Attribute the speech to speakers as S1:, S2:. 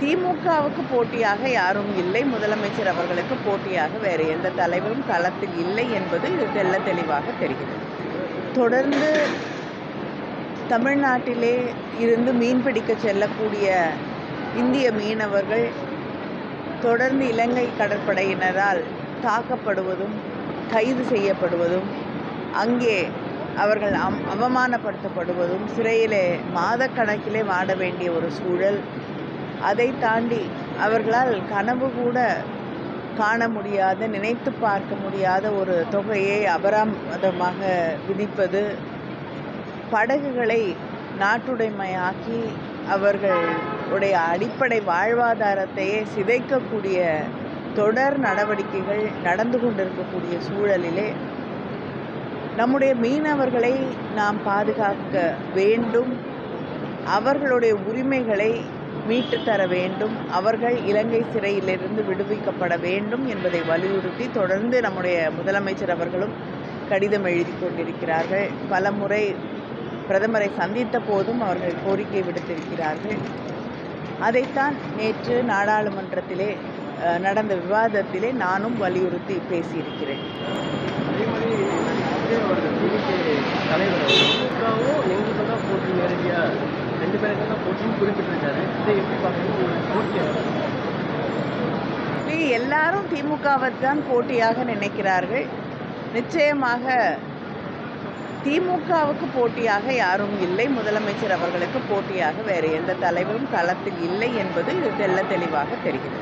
S1: திமுகவுக்கு போட்டியாக யாரும் இல்லை. முதலமைச்சர் அவர்களுக்கு போட்டியாக வேறு எந்த தலைவரும் களத்தில் இல்லை என்பது இது தெளிவாக தெரிகிறது. தொடர்ந்து தமிழ்நாட்டிலே இருந்து மீன்பிடிக்க செல்லக்கூடிய இந்திய மீனவர்கள் தொடர்ந்து இலங்கை கடற்படையினரால் தாக்கப்படுவதும் கைது செய்யப்படுவதும் அங்கே அவர்கள் அம் அவமானப்படுத்தப்படுவதும் சிறையிலே மாதக்கணக்கிலே வாட வேண்டிய ஒரு சூழல் அதை தாண்டி அவர்களால் கனவு கூட காண முடியாத நினைத்து பார்க்க முடியாத ஒரு தொகையை அபராதமாக விதிப்பது படகுகளை நாட்டுடைமையாக்கி அவர்களுடைய அடிப்படை வாழ்வாதாரத்தையே சிதைக்கக்கூடிய தொடர் நடவடிக்கைகள் நடந்து கொண்டிருக்கக்கூடிய சூழலிலே நம்முடைய மீனவர்களை நாம் பாதுகாக்க வேண்டும். அவர்களுடைய உரிமைகளை மீட்டு தர வேண்டும் அவர்கள் இலங்கை சிறையிலிருந்து விடுவிக்கப்பட வேண்டும் என்பதை வலியுறுத்தி தொடர்ந்து நம்முடைய முதலமைச்சர் அவர்களும் கடிதம் எழுதி கொண்டிருக்கிறார்கள். பல முறை பிரதமரை சந்தித்த போதும் அவர்கள் கோரிக்கை விடுத்திருக்கிறார்கள். அதைத்தான் நேற்று நாடாளுமன்றத்திலே நடந்த விவாதத்திலே நானும் வலியுறுத்தி பேசியிருக்கிறேன்.
S2: அதே மாதிரி தலைவர் தான் போட்டி நேரடியாக ரெண்டு பேர் தான் குறிப்பிட்டிருக்காரு இதை எப்படி
S1: பார்க்கணும் எல்லாரும் திமுகவை தான் போட்டியாக நினைக்கிறார்கள். நிச்சயமாக திமுகவுக்கு போட்டியாக யாரும் இல்லை. முதலமைச்சர் அவர்களுக்கு போட்டியாக வேறு எந்த தலைவரும் களத்தில் இல்லை என்பது இது தெளிவாக தெரிகிறது.